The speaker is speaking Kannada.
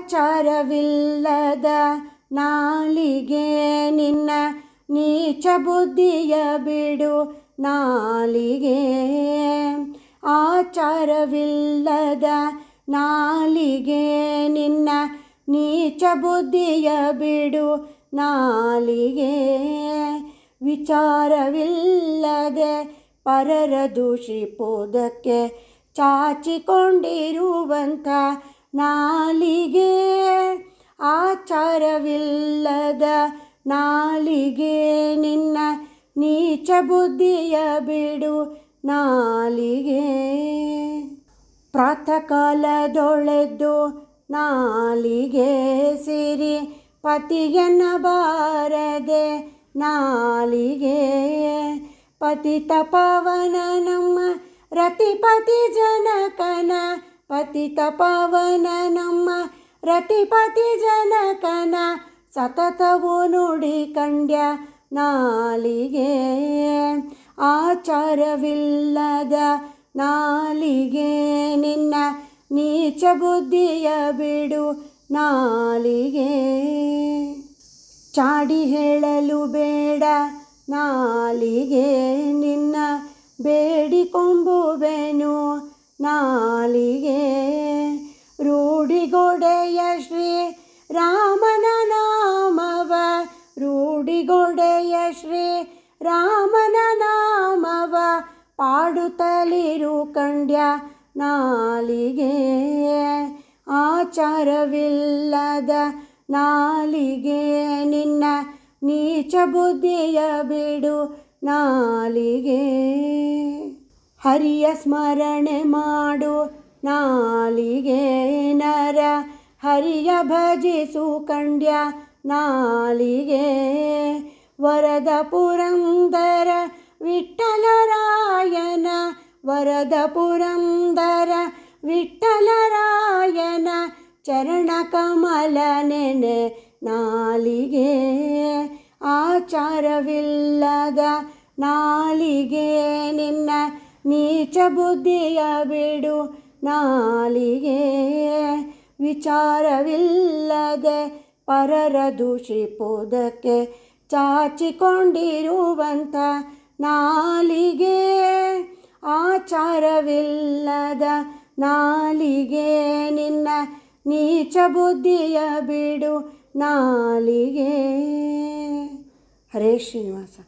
ಆಚಾರವಿಲ್ಲದ ನಾಲಿಗೆ ನಿನ್ನ ನೀಚ ಬುದ್ಧಿಯ ಬಿಡು ನಾಲಿಗೆ. ಆಚಾರವಿಲ್ಲದ ನಾಲಿಗೆ ನಿನ್ನ ನೀಚ ಬುದ್ಧಿಯ ಬಿಡು ನಾಲಿಗೆ. ವಿಚಾರವಿಲ್ಲದೆ ಪರರ ದೂಷಿಪೋದಕ್ಕೆ ಚಾಚಿಕೊಂಡಿರುವಂಥ ನಾಲಿಗೆ ಆಚಾರವಿಲ್ಲದ ನಾಲಿಗೆ ನಿನ್ನ ನೀಚ ಬುದ್ಧಿಯ ಬಿಡು ನಾಲಿಗೆ. ಪ್ರಾತಃ ಕಾಲದೊಳೆದು ನಾಲಿಗೆ ಸಿರಿ ಪತಿಯನ್ನ ಬಾರದೆ ನಾಲಿಗೆ. ಪತಿ ಪವನ ನಮ್ಮ ರತಿಪತಿ ಜನಕನ ಪತಿತ ಪವನ ನಮ್ಮ ರತಿಪತಿ ಜನಕನ ಸತತವು ನುಡಿ ಕಂಡ್ಯ ನಾಲಿಗೆ. ಆಚಾರವಿಲ್ಲದ ನಾಲಿಗೆ ನಿನ್ನ ನೀಚ ಬುದ್ಧಿಯ ಬಿಡು ನಾಲಿಗೆ. ಚಾಡಿ ಹೇಳಲು ಬೇಡ ನಾಲಿಗೆ, ನಿನ್ನ ಬೇಡಿಕೊಂಬುವೆನು ನಾಲಿಗೆ ರೂಢಿಗೊಡೆಯ ಶ್ರೀ ರಾಮನ ನಾಮವ, ರೂಢಿಗೊಡೆಯ ಶ್ರೀ ರಾಮನ ನಾಮವ, ಪಾಡುತ್ತಲಿರು ಕಂಡ್ಯ ನಾಲಿಗೆ. ಆಚಾರವಿಲ್ಲದ ನಾಲಿಗೆ, ನಿನ್ನ ನೀಚ ಬುದ್ಧಿಯ ಬಿಡು ನಾಲಿಗೆ. ಹರಿಯ ಸ್ಮರಣೆ ಮಾಡು ನಾಲಿಗೆ ನರ, ಹರಿಯ ಭಜಿಸು ಕಂಡ್ಯ ನಾಲಿಗೆ. ವರದ ಪುರಂದರ ವಿಠಲರಾಯನ ವರದ ಪುರಂದರ ವಿಠಲರಾಯನ ಚರಣ ಕಮಲ ನೆನೆ ನಾಲಿಗೆ. ಆಚಾರವಿಲ್ಲದ ನಾಲಿಗೆ ನಿನ್ನ ನೀಚ ಬುದ್ಧಿಯ ಬಿಡು ನಾಲಿಗೆ. ವಿಚಾರವಿಲ್ಲದೆ ಪರರ ದೂಷಿಪುದಕ್ಕೆ ಚಾಚಿಕೊಂಡಿರುವಂಥ ನಾಲಿಗೆ. ಆಚಾರವಿಲ್ಲದ ನಾಲಿಗೆ ನಿನ್ನ ನೀಚ ಬುದ್ಧಿಯ ಬಿಡು ನಾಲಿಗೆ. ಹರೇ ಶ್ರೀನಿವಾಸ.